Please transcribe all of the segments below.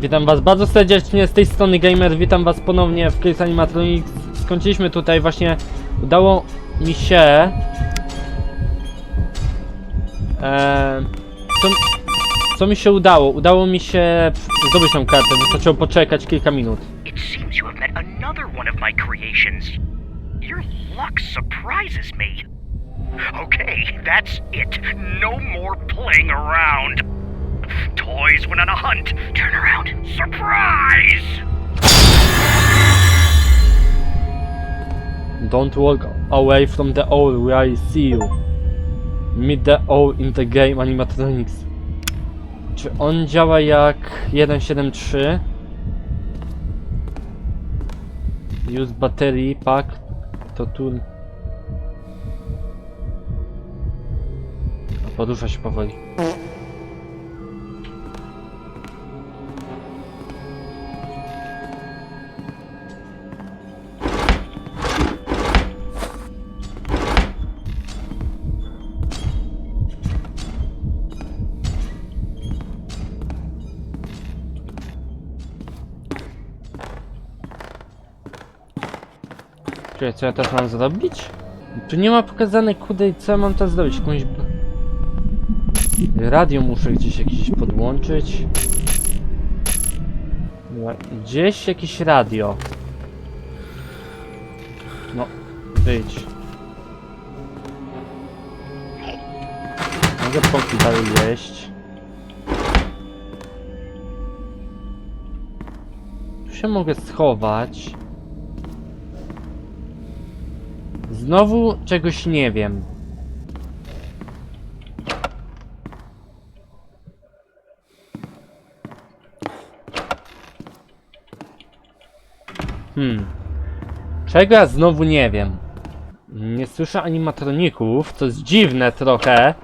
Witam was bardzo serdecznie z tej strony Gamer, witam was ponownie w Chris Animatronics. Skończyliśmy tutaj właśnie, udało mi się... E, co, co mi się udało? Udało mi się zdobyć tą kartę, wystarczyło poczekać kilka minut. It seems you have met another one of my creations. Your luck surprises me. Okay, that's it. No more playing around. Toys went on a hunt. Turn around. Surprise! Don't walk away from the owl where I see you. Meet the owl in the game animatronics. Czy on działa jak 1.7.3? Use battery pack to tool. Porusza się powoli. Czekaj, co ja teraz mam zrobić? Tu nie ma pokazane kudy, co ja mam teraz zrobić? Jakąś... Radio muszę gdzieś jakieś podłączyć. Gdzieś jakieś radio. No, wyjdź. Mogę póki dalej jeść. Tu się mogę schować. Znowu czegoś nie wiem. Hmm. Czego ja znowu nie wiem? Nie słyszę animatroników, co jest dziwne trochę.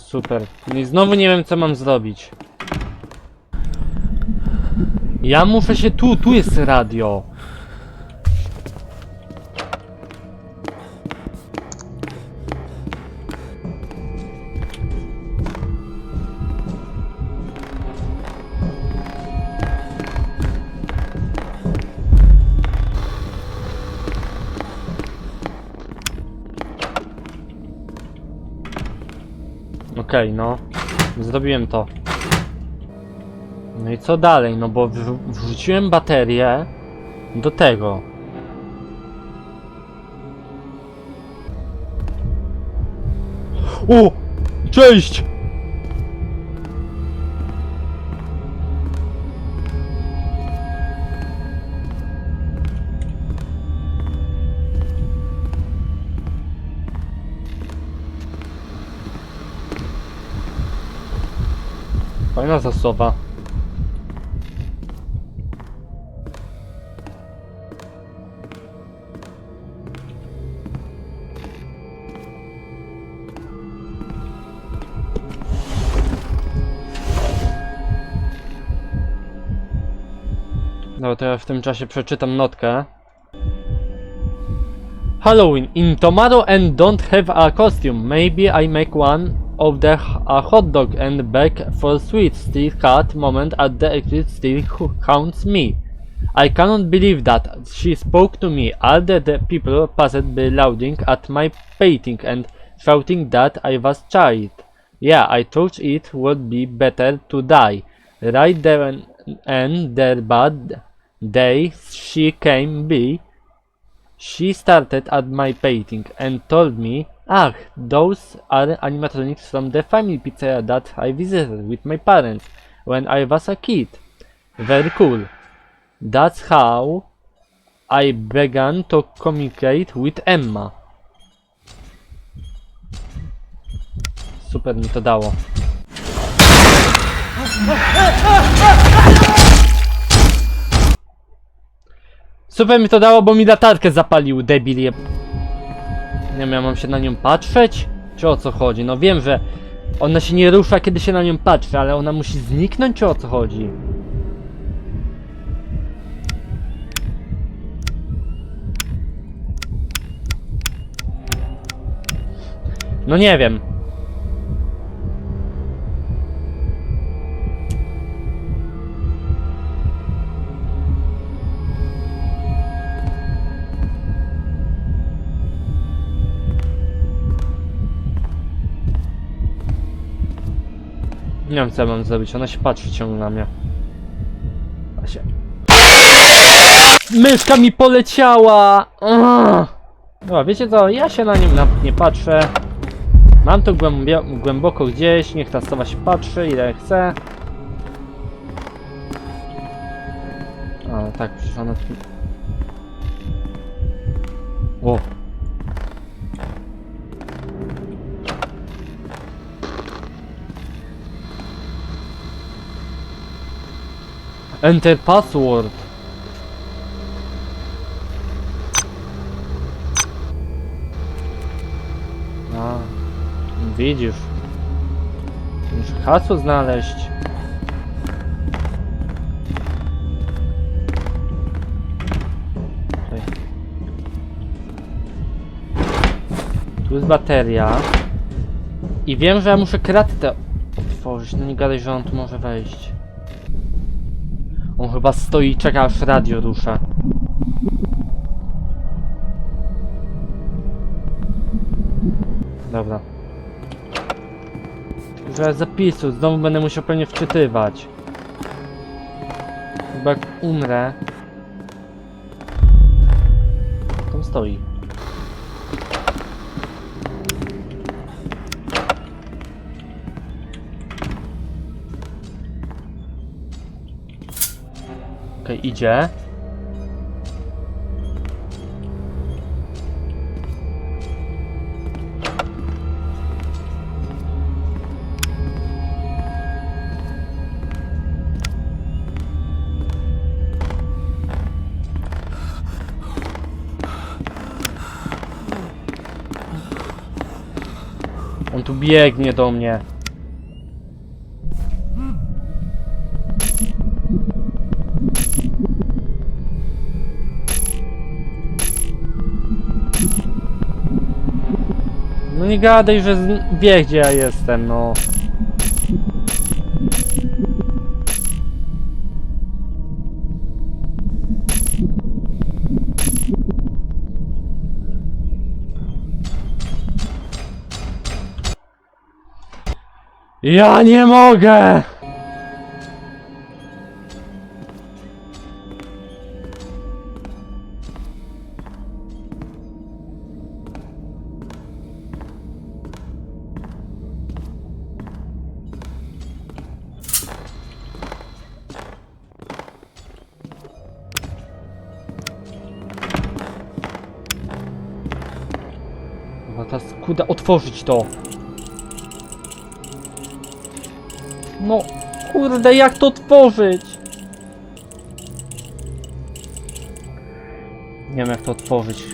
Super. I znowu nie wiem co mam zrobić. Ja muszę się tu, tu jest radio. Okej, no. Zrobiłem to. No i co dalej? No bo wrzu- wrzuciłem baterię do tego. O! Cześć! Fajna zasoba. No to ja w tym czasie przeczytam notkę. Halloween. In tomorrow and don't have a costume. Maybe I make one of the hot dog and back for sweet. Still cut moment at the exit still haunts me. I cannot believe that she spoke to me. All the, people passed by louding at my painting and shouting that I was child. Yeah, I thought it would be better to die. Right there and there, but day she came by. She started at my painting and told me, Ah, those are animatronics from the family pizzeria that I visited with my parents when I was a kid. Very cool. That's how I began to communicate with Emma. Super mi to dało. Super mi to dało, bo mi latarkę zapalił, debil. Nie ja mam się na nią patrzeć? Czy o co chodzi? No wiem, że Ona się nie rusza, kiedy się na nią patrzy, ale ona musi zniknąć, czy o co chodzi? No nie wiem. Nie wiem co ja mam zrobić, ona się patrzy ciągle na mnie. A się... Myszka mi poleciała! Dobra, wiecie co, ja się na nim nawet nie patrzę. Mam to głęboko gdzieś, niech ta sowa się patrzy ile chce. A, tak, przecież ona. O! Enter password. A, widzisz. Muszę hasło znaleźć. Tu jest bateria. I wiem, że ja muszę kratę otworzyć. No nie gadaj, że on tu może wejść. Chyba stoi i czeka aż radio rusza. Dobra. Że zapisu, znowu będę musiał pewnie wczytywać. Chyba jak umrę. Tam stoi. Idzie. On tu biegnie do mnie. Nie gadaj, że wie gdzie ja jestem, no. Ja nie mogę! Kuda otworzyć to. No, kurde, jak to otworzyć? Nie wiem jak to otworzyć.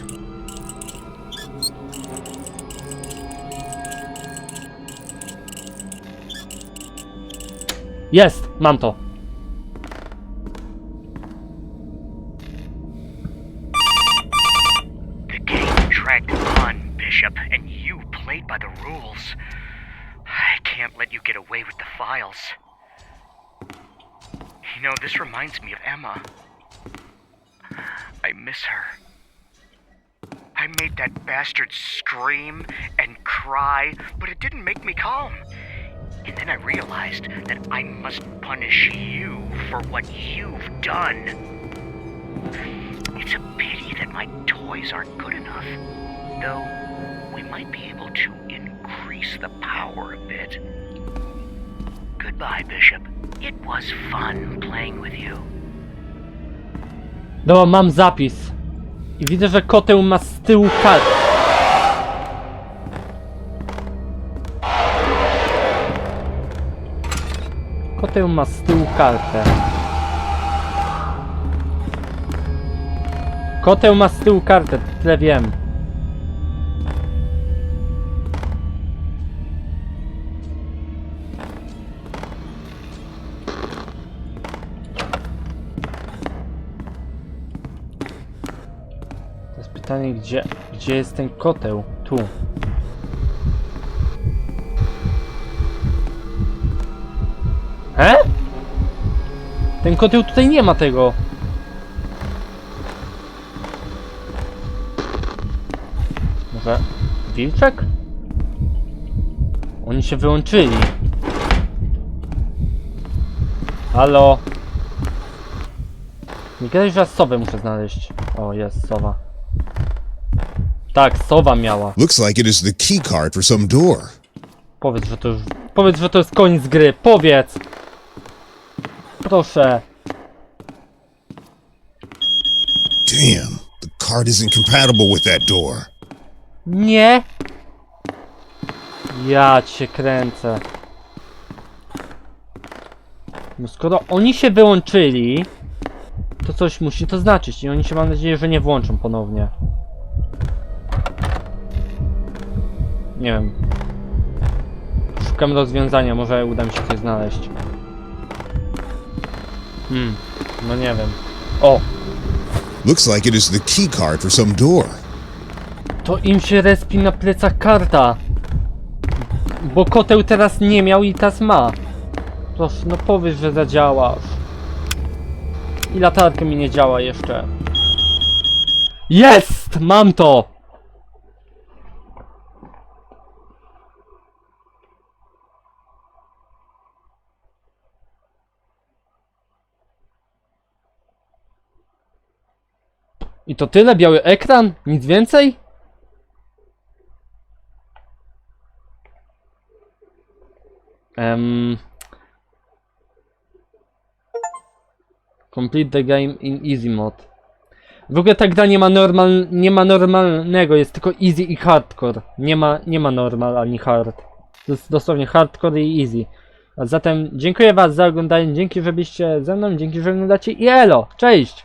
Jest! Mam to! Bishop, and played by the rules. I can't let you get away with the files. You know, this reminds me of Emma. I miss her. I made that bastard scream and cry, but it didn't make me calm. And then I realized that I must punish you for what you've done. It's a pity that my toys aren't good enough. Though, we might be able to increase the power a bit. Goodbye, Bishop. It was fun playing with you. Dobra, mam zapis. I widzę, że koteł ma z tyłu kartę. Koteł ma z tyłu kartę. Koteł ma z tyłu kartę, tyle wiem. Pytanie, gdzie, gdzie jest ten koteł? Tu. He? Ten koteł tutaj nie ma tego. Może wilczek? Oni się wyłączyli. Halo? Nie gadaj, że ja sowę muszę znaleźć. O, jest sowa. Tak, sowa miała. Looks like it is the key card for some door. Powiedz, że to już... Powiedz, że to jest koniec gry. Powiedz! Proszę. Damn, the card isn't compatible with that door. Nie! Ja cię kręcę. No skoro oni się wyłączyli, to coś musi to znaczyć i oni się mam nadzieję, że nie włączą ponownie. Nie wiem. Szukam rozwiązania, może uda mi się coś znaleźć. Hmm, no nie wiem. O! Looks like it is the key card for some door. To im się respi na plecach karta. Bo koteł teraz nie miał i teraz ma. Proszę, no powiedz, że zadziałasz. I latarka mi nie działa jeszcze. Jest! Mam to! I to tyle? Biały ekran? Nic więcej? Um, complete the game in easy mode. W ogóle ta gra nie ma normal, nie ma normalnego, jest tylko easy i hardcore. Nie ma, nie ma normal ani hard. To jest dosłownie hardcore i easy. A zatem dziękuję was za oglądanie, dzięki że byliście ze mną, dzięki że oglądacie i elo, cześć!